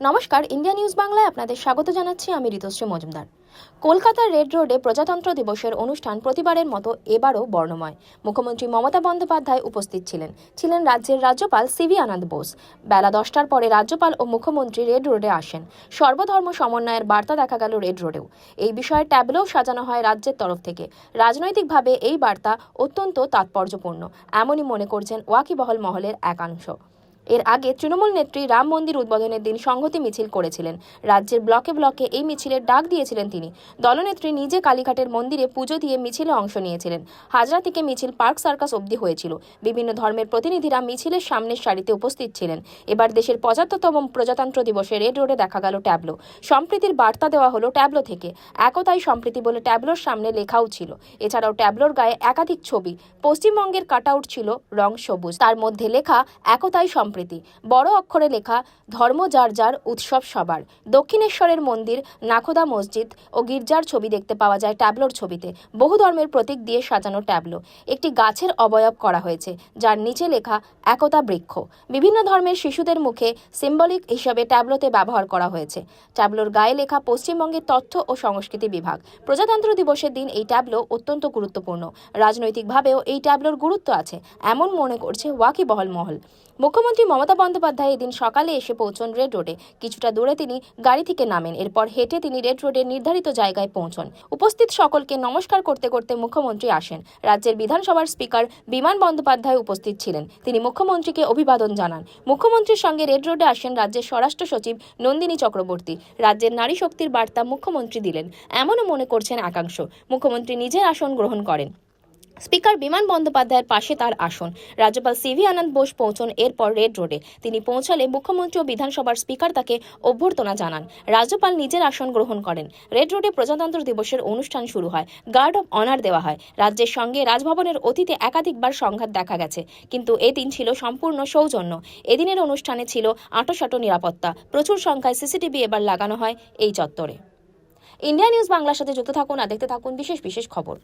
নমস্কার, India news বাংলায় আপনাদের স্বাগত জানাচ্ছি আমি ঋতুশ্রী মজুমদার। কলকাতার রেড রোডে প্রজাতন্ত্র দিবসের অনুষ্ঠান প্রতিবারের মতো এবারও বর্ণময়। মুখ্যমন্ত্রী মমতা বন্দ্যোপাধ্যায় উপস্থিত ছিলেন। ছিলেন রাজ্যের রাজ্যপাল সিভি আনন্দ বোস। বেলা দশটার পরে রাজ্যপাল ও মুখ্যমন্ত্রী রেড রোডে আসেন। সর্বধর্ম সমন্বয়ের বার্তা দেখা গেল রেড রোডেও। এই বিষয়ে ট্যাবলেও সাজানো হয় রাজ্যের তরফ থেকে। রাজনৈতিকভাবে এই বার্তা অত্যন্ত তাৎপর্যপূর্ণ। এমনই মনে করছেন ওয়াকিবহল মহলের একাংশ। এর আগে তৃণমূল নেত্রী রাম মন্দির উদ্বোধনের দিন সংহতি মিছিল করেছিলেন। রাজ্যের ব্লকে ব্লকে এই মিছিলের ডাক দিয়েছিলেন তিনি। দলনেত্রী নিজে কালীঘাটের মন্দিরে পুজো দিয়ে মিছিলে অংশ নিয়েছিলেন। হাজরা থেকে মিছিল পার্ক সার্কাস অবধি হয়েছিল। বিভিন্ন ধর্মের প্রতিনিধিরা মিছিলের সামনের সারিতে উপস্থিত ছিলেন। এবার দেশের পঁচাত্তরতম প্রজাতন্ত্র দিবসে রেড রোডে দেখা গেল ট্যাবলো। সম্প্রীতির বার্তা দেওয়া হলো ট্যাবলো থেকে। একতাই সম্প্রীতি বলে ট্যাবলোর সামনে লেখাও ছিল। এছাড়াও ট্যাবলোর গায়ে একাধিক ছবি। পশ্চিমবঙ্গের কাটআউট ছিল রং সবুজ। তার মধ্যে লেখা, একতাই সম্প্রীতি। বড় অক্ষরে লেখা ধর্ম যার যার উৎসব সবার। দক্ষিণেশ্বরের মন্দির, নাখোদা মসজিদ ও গির্জার ছবি দেখতে পাওয়া যায় ট্যাবলোর ছবিতে। বহু ধর্মের প্রতীক দিয়ে সাজানো ট্যাবলো। একটি গাছের অবয়ব করা হয়েছে, যার নিচে লেখা একতা বৃক্ষ। বিভিন্ন ধর্মের শিশুদের মুখে সিম্বলিক হিসাবে ট্যাবলোতে ব্যবহার করা হয়েছে। ট্যাবলোর গায়ে লেখা পশ্চিমবঙ্গের তথ্য ও সংস্কৃতি বিভাগ। প্রজাতন্ত্র দিবসের দিন এই ট্যাবলো অত্যন্ত গুরুত্বপূর্ণ। রাজনৈতিকভাবেও এই ট্যাবলোর গুরুত্ব আছে, এমন মনে করছে ওয়াকিবহল মহল। মুখ্যমন্ত্রী মমতা বন্দ্যোপাধ্যায় এদিন সকালে এসে পৌঁছন রেড রোডে। কিছুটা দূরে তিনি গাড়ি থেকে নামেন। এরপর হেঁটে তিনি রেড রোডের নির্ধারিত জায়গায় পৌঁছন। উপস্থিত সকলকে নমস্কার করতে করতে মুখ্যমন্ত্রী আসেন। রাজ্যের বিধানসভার স্পিকার বিমান বন্দ্যোপাধ্যায় উপস্থিত ছিলেন। তিনি মুখ্যমন্ত্রীকে অভিবাদন জানান। মুখ্যমন্ত্রীর সঙ্গে রেড রোডে আসেন রাজ্যের স্বরাষ্ট্র সচিব নন্দিনী চক্রবর্তী। রাজ্যের নারী শক্তির বার্তা মুখ্যমন্ত্রী দিলেন। এমনও মনে করছেন একাংশ। মুখ্যমন্ত্রী নিজের আসন গ্রহণ করেন। স্পিকার বিমান বন্দ্যোপাধ্যায়ের পাশে তার আসন। রাজ্যপাল সিভি আনন্দ বোস পৌঁছন এরপর রেড রোডে। তিনি পৌঁছালে মুখ্যমন্ত্রী ও বিধানসভার স্পিকার তাকে অভ্যর্থনা জানান। রাজ্যপাল নিজের আসন গ্রহণ করেন। রেড রোডে প্রজাতন্ত্র দিবসের অনুষ্ঠান শুরু হয়। গার্ড অব অনার দেওয়া হয়। রাজ্যের সঙ্গে রাজভবনের অতীতে একাধিকবার সংঘাত দেখা গেছে। কিন্তু এদিন ছিল সম্পূর্ণ সৌজন্য। এদিনের অনুষ্ঠানে ছিল আঁটোসাঁটো নিরাপত্তা। প্রচুর সংখ্যায় সিসিটিভি এবার লাগানো হয় এই চত্বরে। ইন্ডিয়া নিউজ বাংলার সাথে যুক্ত থাকুন আর দেখতে থাকুন বিশেষ বিশেষ খবর।